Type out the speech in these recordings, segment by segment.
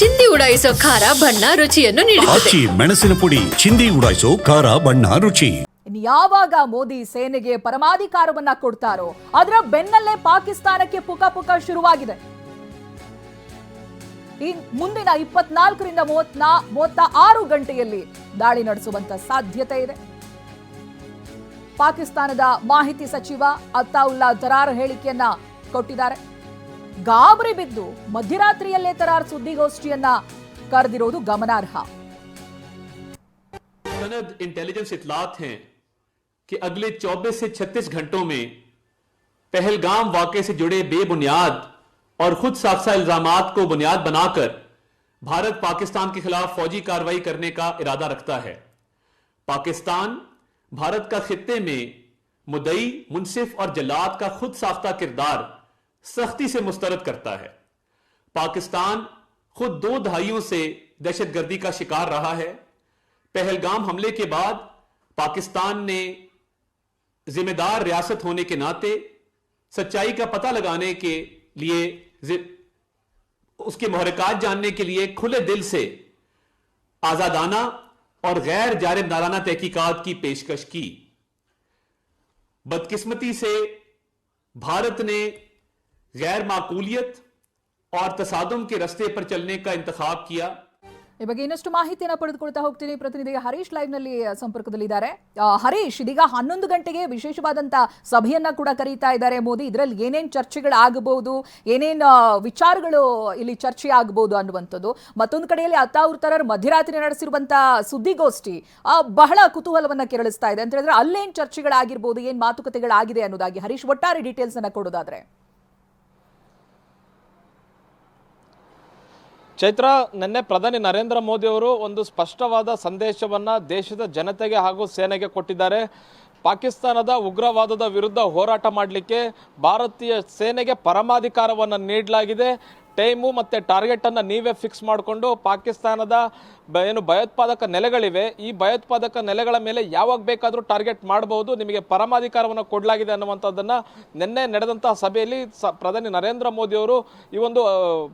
ಚಿಂದಿ ಉಡಾಯಿಸೋ ಖಾರ ಬಣ್ಣ ರುಚಿಯನ್ನು ನೀಡುತ್ತದೆ. ಆಚಿ ಮೆಣಸಿನ ಪುಡಿ ಚಿಂದಿ ಉಡಾಯಿಸೋ ಖಾರ ಬಣ್ಣ ರುಚಿ. ಇನ್ನು ಯಾವಾಗ ಮೋದಿ ಸೇನೆಗೆ ಪರಮಾಧಿಕಾರವನ್ನ ಕೊಡ್ತಾರೋ ಅದರ ಬೆನ್ನಲ್ಲೇ ಪಾಕಿಸ್ತಾನಕ್ಕೆ ಪುಕ ಪುಕ ಶುರುವಾಗಿದೆ. ಈ ಮುಂದಿನ ಇಪ್ಪತ್ನಾಲ್ಕರಿಂದ ಮೂವತ್ನಾ ಮೂವತ್ತ ಆರು ಗಂಟೆಯಲ್ಲಿ ದಾಳಿ ನಡೆಸುವಂತ ಸಾಧ್ಯತೆ ಇದೆ. ಪಾಕಿಸ್ತಾನದ ಮಾಹಿತಿ ಸಚಿವ ಅತ್ತಾವುಲ್ಲಾ ದರಾರ್ ಹೇಳಿಕೆಯನ್ನ ಕೊಟ್ಟಿದ್ದಾರೆ. ಗಾಬರಿ ಬಿದ್ದು ಮಧ್ಯರಾತ್ರಿಯಲ್ಲೇ ತರಾರ್ ಸುದ್ದಿಗೋಷ್ಠಿಯನ್ನ ಕರೆದಿರೋದು ಗಮನಾರ್ಹ सनद इंटेलिजेंस इतलात हैं कि अगले 24 से 36 घंटों में पहलगाम वाकये से जुड़े बेबुनियाद और खुद साख्ता इल्जामात को बुनियाद बनाकर भारत पाकिस्तान के खिलाफ फौजी कार्रवाई करने का इरादा रखता है पाकिस्तान भारत का खत्ते में मुदई मुनसिफ और जल्लाद का खुद साख्ता किरदार सख्ती से मुस्तरद करता है। पाकिस्तान खुद दो दहाइयों से दहशतगर्दी का शिकार रहा है। पहलगाम हमले के बाद पाकिस्तान ने जिम्मेदार रियासत होने के नाते सच्चाई का पता लगाने के लिए उसके महरकात जानने के लिए खुले दिल से आजादाना और गैर जारबदाराना तहकीकात की पेशकश की। बदकिस्मती से भारत ने गैर माकूलियत और तसादम के रस्ते पर चलने का इंतखाब किया ಈ ಬಗ್ಗೆ ಇನ್ನಷ್ಟು ಮಾಹಿತಿಯನ್ನು ಪಡೆದುಕೊಳ್ತಾ ಹೋಗ್ತೀನಿ ಪ್ರತಿನಿಧಿ ಹರೀಶ್ ಲೈವ್ ನಲ್ಲಿ ಸಂಪರ್ಕದಲ್ಲಿದ್ದಾರೆ ಆ, ಹರೀಶ್ ಇದೀಗ ಹನ್ನೊಂದು ಗಂಟೆಗೆ ವಿಶೇಷವಾದಂತ ಸಭೆಯನ್ನ ಕೂಡ ಕರೀತಾ ಇದ್ದಾರೆ ಮೋದಿ ಇದರಲ್ಲಿ ಏನೇನ್ ಚರ್ಚೆಗಳಾಗಬಹುದು ಏನೇನ್ ಆ, ವಿಚಾರಗಳು ಇಲ್ಲಿ ಚರ್ಚೆ ಆಗಬಹುದು ಅನ್ನುವಂಥದ್ದು ಮತ್ತೊಂದು ಕಡೆಯಲ್ಲಿ ಅತ್ತಾವುರ್ ತರರ್ ಮಧ್ಯರಾತ್ರಿ ನಡೆಸಿರುವಂತ ಸುದ್ದಿಗೋಷ್ಠಿ ಆ, ಬಹಳ ಕುತೂಹಲವನ್ನ ಕೆರಳಿಸ್ತಾ ಇದೆ ಅಂತ ಹೇಳಿದ್ರೆ ಅಲ್ಲೇನ್ ಚರ್ಚೆಗಳಾಗಿರ್ಬೋದು ಏನ್ ಮಾತುಕತೆಗಳಾಗಿದೆ ಅನ್ನೋದಾಗಿ ಹರೀಶ್ ಒಟ್ಟಾರೆ ಡೀಟೇಲ್ಸ್ ಅನ್ನ ಕೊಡೋದಾದ್ರೆ ಚೈತ್ರ, ನಿನ್ನೆ ಪ್ರಧಾನಿ ನರೇಂದ್ರ ಮೋದಿ ಅವರು ಒಂದು ಸ್ಪಷ್ಟವಾದ ಸಂದೇಶವನ್ನು ದೇಶದ ಜನತೆಗೆ ಹಾಗೂ ಸೇನೆಗೆ ಕೊಟ್ಟಿದ್ದಾರೆ. ಪಾಕಿಸ್ತಾನದ ಉಗ್ರವಾದದ ವಿರುದ್ಧ ಹೋರಾಟ ಮಾಡಲಿಕ್ಕೆ ಭಾರತೀಯ ಸೇನೆಗೆ ಪರಮಾಧಿಕಾರವನ್ನು ನೀಡಲಾಗಿದೆ. ಟೈಮು ಮತ್ತು ಟಾರ್ಗೆಟನ್ನು ನೀವೇ ಫಿಕ್ಸ್ ಮಾಡಿಕೊಂಡು ಪಾಕಿಸ್ತಾನದ ಬ- ಏನು ಭಯೋತ್ಪಾದಕ ನೆಲೆಗಳಿವೆ, ಈ ಭಯೋತ್ಪಾದಕ ನೆಲೆಗಳ ಮೇಲೆ ಯಾವಾಗ ಬೇಕಾದರೂ ಟಾರ್ಗೆಟ್ ಮಾಡಬಹುದು ನಿಮಗೆ ಪರಮಾಧಿಕಾರವನ್ನು ಕೊಡಲಾಗಿದೆ ಅನ್ನುವಂಥದ್ದನ್ನು ನಿನ್ನೆ ನಡೆದಂತಹ ಸಭೆಯಲ್ಲಿ ಸ ಪ್ರಧಾನಿ ನರೇಂದ್ರ ಮೋದಿ ಅವರು ಈ ಒಂದು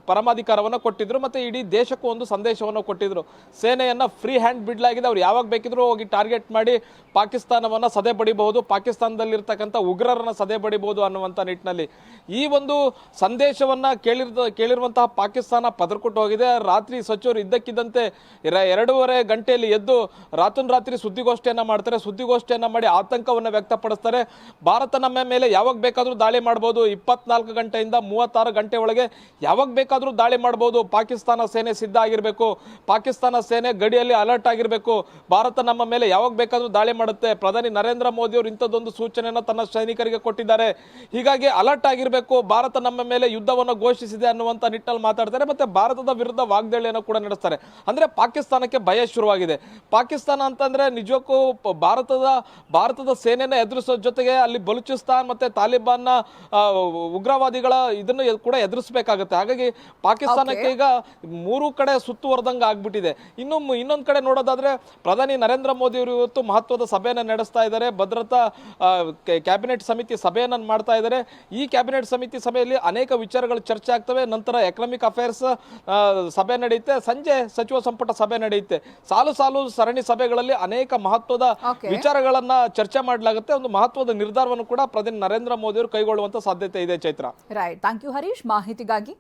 ಪರಮಾಧಿಕಾರವನ್ನು ಕೊಟ್ಟಿದ್ರು ಮತ್ತು ಇಡೀ ದೇಶಕ್ಕೂ ಒಂದು ಸಂದೇಶವನ್ನು ಕೊಟ್ಟಿದ್ರು. ಸೇನೆಯನ್ನು ಫ್ರೀ ಹ್ಯಾಂಡ್ ಬಿಡಲಾಗಿದೆ, ಅವ್ರು ಯಾವಾಗ ಬೇಕಿದ್ರೂ ಹೋಗಿ ಟಾರ್ಗೆಟ್ ಮಾಡಿ ಪಾಕಿಸ್ತಾನವನ್ನು ಸದೆ ಬಡಿಬಹುದು, ಪಾಕಿಸ್ತಾನದಲ್ಲಿರ್ತಕ್ಕಂಥ ಉಗ್ರರನ್ನ ಸದೆ ಬಡಿಬಹುದು ಅನ್ನುವಂಥ ನಿಟ್ಟಿನಲ್ಲಿ. ಈ ಒಂದು ಸಂದೇಶವನ್ನ ಕೇಳಿರ್ದ ಕೇಳಿರುವಂತಹ ಪಾಕಿಸ್ತಾನ ಪದರ್ಕೊಟ್ಟು ಹೋಗಿದೆ. ರಾತ್ರಿ ಸಚಿವರು ಇದ್ದಕ್ಕಿದ್ದಂತೆ ಎರ- ಎರಡೂವರೆ ಗಂಟೆಯಲ್ಲಿ ಎದ್ದು ರಾತ್ರಿ ಸುದ್ದಿಗೋಷ್ಠಿಯನ್ನ ಮಾಡ್ತಾರೆ. ಸುದ್ದಿಗೋಷ್ಠಿಯನ್ನ ಮಾಡಿ ಆತಂಕವನ್ನು ವ್ಯಕ್ತಪಡಿಸ್ತಾರೆ. ಭಾರತ ನಮ್ಮ ಮೇಲೆ ಯಾವಾಗ ಬೇಕಾದರೂ ದಾಳಿ ಮಾಡ್ಬೋದು. ಇಪ್ಪತ್ನಾಲ್ಕು ಗಂಟೆಯಿಂದ ಮೂವತ್ತಾರು ಗಂಟೆ ಒಳಗೆ ಯಾವಾಗ ಬೇಕಾದರೂ ದಾಳಿ ಮಾಡ್ಬೋದು. ಪಾಕಿಸ್ತಾನ ಸೇನೆ ಸಿದ್ಧ ಆಗಿರಬೇಕು. ಪಾಕಿಸ್ತಾನ ಸೇನೆ ಗಡಿಯಲ್ಲಿ ಅಲರ್ಟ್ ಆಗಿರಬೇಕು. ಭಾರತ ನಮ್ಮ ಮೇಲೆ ಯಾವಾಗ ಬೇಕಾದರೂ ದಾಳಿ ಮಾಡುತ್ತೆ. ಪ್ರಧಾನಿ ನರೇಂದ್ರ ಮೋದಿ ಅವರು ಇಂಥದ್ದೊಂದು ಸೂಚನೆಯನ್ನು ತನ್ನ ಸೈನಿಕರಿಗೆ ಕೊಟ್ಟಿದ್ದಾರೆ. ಹೀಗಾಗಿ ಅಲರ್ಟ್ ಆಗಿರಬೇಕು. ಭಾರತ ನಮ್ಮ ಮೇಲೆ ಯುದ್ಧವನ್ನು ಘೋಷಿಸಿದೆ ಅನ್ನುವಂಥ ನಿಟ್ಟಲ್ಲಿ ಮಾತಾಡ್ತಾರೆ ಮತ್ತೆ ಭಾರತದ ವಿರುದ್ಧ ವಾಗ್ದಾಳಿಯನ್ನು ಕೂಡ ನಡೆಸ್ತಾರೆ. ಅಂದ್ರೆ ಪಾಕಿಸ್ತಾನಕ್ಕೆ ಭಯ ಶುರುವಾಗಿದೆ. ಪಾಕಿಸ್ತಾನ ಅಂತಂದ್ರೆ ನಿಜಕ್ಕೂ ಭಾರತದ ಭಾರತದ ಸೇನೆನ ಎದುರಿಸೋ ಜೊತೆಗೆ ಅಲ್ಲಿ ಬಲೂಚಿಸ್ತಾನ್ ಮತ್ತೆ ತಾಲಿಬಾನ್ನ ನ ಉಗ್ರವಾದಿಗಳ ಇದನ್ನು ಕೂಡ ಎದುರಿಸಬೇಕಾಗುತ್ತೆ. ಹಾಗಾಗಿ ಪಾಕಿಸ್ತಾನಕ್ಕೆ ಈಗ ಮೂರು ಕಡೆ ಸುತ್ತುವರೆದಂಗ ಆಗ್ಬಿಟ್ಟಿದೆ. ಇನ್ನು ಇನ್ನೊಂದ್ ಕಡೆ ನೋಡೋದಾದ್ರೆ ಪ್ರಧಾನಿ ನರೇಂದ್ರ ಮೋದಿ ಅವರು ಇವತ್ತು ಮಹತ್ವದ ಸಭೆಯನ್ನು ನಡೆಸ್ತಾ ಇದ್ದಾರೆ. ಭದ್ರತಾ ಕ್ಯಾಬಿನೆಟ್ ಸಮಿತಿ ಸಭೆಯನ್ನ ಮಾಡ್ತಾ ಇದ್ದಾರೆ. ಈ ಕ್ಯಾಬಿನೆಟ್ ಸಮಿತಿ ಸಭೆಯಲ್ಲಿ ಅನೇಕ ವಿಚಾರಗಳು ಚರ್ಚೆ ಆಗ್ತವೆ. ನಂತರ ಎಕನಾಮಿಕ್ ಅಫೇರ್ಸ್ ಸಭೆ ನಡೆಯುತ್ತೆ. ಸಂಜೆ ಸಚಿವ ಸಂಪುಟ ಸಭೆ ನಡೆಯುತ್ತೆ. ಸಾಲು ಸಾಲು ಸರಣಿ ಸಭೆಗಳಲ್ಲಿ ಅನೇಕ ಮಹತ್ವದ. ವಿಚಾರಗಳನ್ನ ಚರ್ಚೆ ಮಾಡಲಾಗುತ್ತೆ. ಒಂದು ಮಹತ್ವದ ನಿರ್ಧಾರವನ್ನು ಕೂಡ ಪ್ರಧಾನಿ ನರೇಂದ್ರ ಮೋದಿ ಅವರು ಕೈಗೊಳ್ಳುವಂತ ಸಾಧ್ಯತೆ ಇದೆ Chaitra. Right thank you Harish ಮಾಹಿತಿಗಾಗಿ